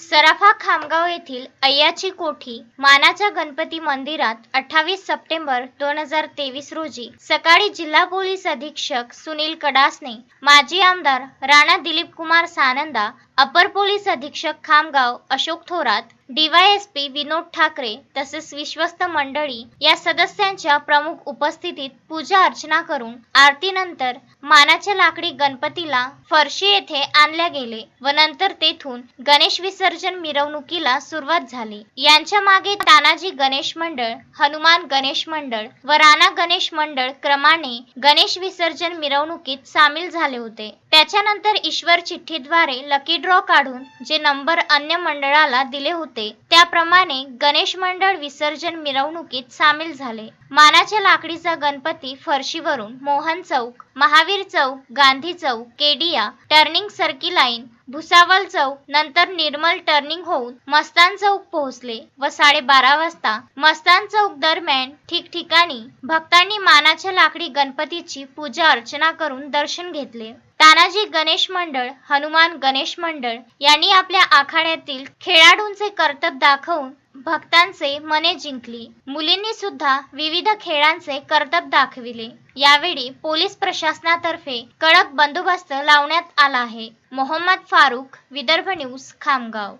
सराफा खामगाव येथील अय्याची कोठी मानाच्या गणपती मंदिरात अठ्ठावीस सप्टेंबर दोन हजार तेवीस रोजी सकाळी जिल्हा पोलीस अधीक्षक सुनील कडासने माजी आमदार राणा दिलीप कुमार सानंदा अपर पोलीस अधीक्षक खामगाव अशोक थोरात डीवायएसपी विनोद ठाकरे तसेच विश्वस्त मंडळी या सदस्यांच्या प्रमुख उपस्थितीत पूजा अर्चना करून आरतीनंतर मानाच्या लाकडी गणपतीला फरशी येथे आणल्या गेले व नंतर तेथून गणेश विसर्जन मिरवणुकीला सुरुवात झाली. यांच्या मागे तानाजी गणेश मंडळ हनुमान गणेश मंडळ व राणा गणेश मंडळ क्रमाने गणेश विसर्जन मिरवणुकीत सामील झाले होते. त्याच्यानंतर ईश्वर चिठ्ठीद्वारे लकी ड्रॉ काढून जे नंबर अन्य मंडळाला दिले होते त्याप्रमाणे गणेश मंडळ विसर्जन मिरवणुकीत सामील झाले. मानाच्या लाकडीचा Ganpati फरशीवरून Mohan Chowk Mahavir Chowk Gandhi Chowk Kedia turning circle line Bhusawal Chowk नंतर निर्मल टर्निंग होऊन मस्तान चौक पोहोचले व साडेबारा वाजता मस्तान चौक दरम्यान ठिकठिकाणी भक्तांनी मानाच्या लाकडी गणपतीची पूजा अर्चना करून दर्शन घेतले. तानाजी गणेश मंडळ हनुमान गणेश मंडळ यांनी आपल्या आखाड्यातील खेळाडूंचे कर्तब दाखवून भक्तांचे मने जिंकली. मुलींनी सुद्धा विविध खेळांचे कर्तब दाखविले. यावेळी पोलीस प्रशासनातर्फे कडक बंदोबस्त लावण्यात आला आहे. मोहम्मद फारुख विदर्भ न्यूज खामगाव.